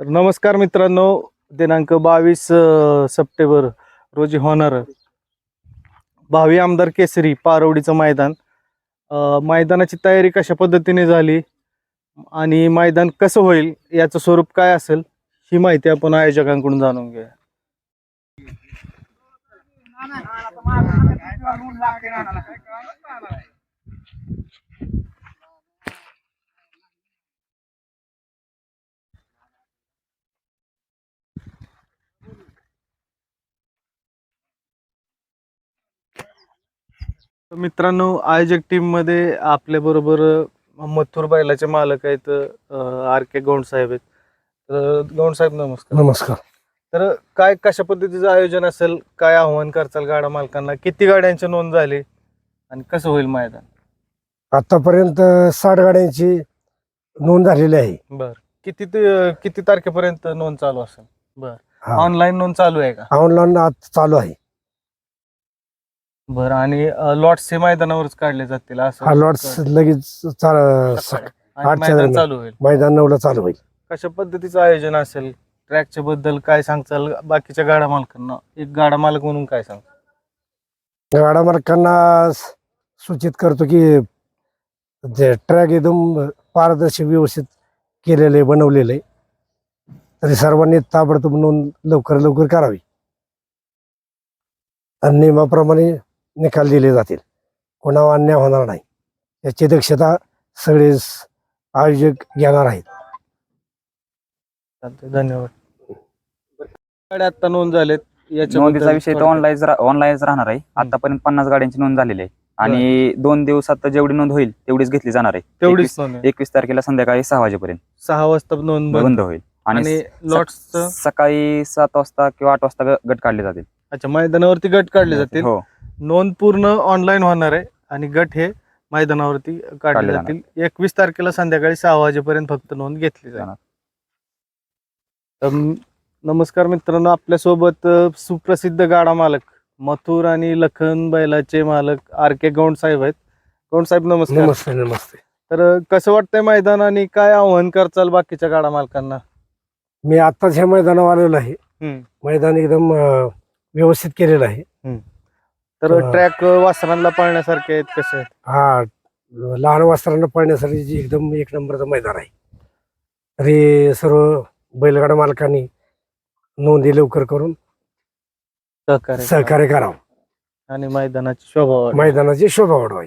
तर नमस्कार मित्रांनो दिनांक बावीस सप्टेंबर रोजी होणार भावी आमदार केसरी पारवडीचं मैदान मैदानाची तयारी कशा पद्धतीने झाली आणि मैदान कसं होईल याचं स्वरूप काय असेल ही माहिती आपण आयोजकांकडून जाणून घेऊया तर मित्रांनो आयोजक टीममध्ये आपल्या बरोबर मथुर बैलाचे मालक आहेत आर के गौंड साहेब आहेत. तर गौंड साहेब नमस्कार. नमस्कार. तर काय कशा पद्धतीचं आयोजन असेल काय आव्हान करचाल गाडा मालकांना? किती गाड्यांची नोंद झाली आणि कसं होईल मैदान? आतापर्यंत साठ गाड्यांची नोंद झालेली आहे. बर. किती ते- किती तारखेपर्यंत नोंद चालू असेल? बर. हा. ऑनलाईन नोंद चालू आहे का? ऑनलाईन आज चालू आहे. बरं आणि लॉट्स हे मैदानावरच काढले जातील असं हा लॉट्स लगेच आणि आठच्या मैदान दरम्यान. चालू होईल. मैदान नऊला चालू होईल. कशा पद्धतीचं आयोजन असेल? ट्रॅकच्या बद्दल काय सांगचाल बाकीच्या गाडा मालकांना? एक गाडा मालक म्हणून काय सांग गाडा मालकांना स- सूचित करतो की जे ट्रॅक एकदम पारदर्शक व्यवस्थित केलेले बनवलेले तरी सर्वांनी ताबडतोब नोंद लवकर लवकर करावी. आणि नियमाप्रमाणे निकाल दिले जातील. कोणावर अन्याय होणार नाही. याची दक्षता सगळे आयोजक घेणार आहेत. चालतंय, धन्यवाद. गाड्या आता नोंद झालेत. नोंदीचा विषय तर थोडक्यात- ऑनलाईन ऑनलाईनच राहणार आहे. आतापर्यंत पन्नास गाड्यांची नोंद झालेली आहे. आणि दोन दिवसात जेवढी नोंद होईल तेवढीच घेतली जाणार आहे. तेवढीच नोंद आहे. एकवीस तारखेला संध्याकाळी सहा वाजेपर्यंत. सहा वाजता नोंद बंद. बंद होईल. आणि आणि स- लॉट्स सकाळी सात वाजता किंवा आठ वाजता ग- गट काढले जातील. अच्छा मैदानावरती गट काढले जातील? हो नोंद पूर्ण ऑनलाईन होणार आहे आणि गट हे मैदानावरती काढले काढले जातील. एकवीस तारखेला संध्याकाळी सहा वाजेपर्यंत फक्त नोंद घेतली जाईल. जाणार. नमस्कार मित्रांनो आपल्यासोबत अ, सुप्रसिद्ध गाडा मालक मथुर आणि लखन बैलाचे मालक आर के गौंड साहेब आहेत. गौंड साहेब नमस्कार. नमस्ते नमस्ते. तर अ, कसं वाटतंय मैदान आणि काय आव्हान करचाल बाकीच्या गाडा मालकांना? मी आत्ताच ह्या मैदानावर आलेलो आहे. हम्म. मैदान एकदम अं, व्यवस्थित केलेलं आहे. तर हा. ट्रॅक वासरांना पळण्यासारखे आहेत कसे आहेत हा लहान वासरांना पळण्यासाठी जी एकदम एक नंबरचं मैदान आहे तरी सर्व बैलगाडा मालकांनी नोंदी लवकर करून सहकार्य करा. सहकार्य करावं आणि मैदानाची शोभा. मैदानाची शोभा वाढवावी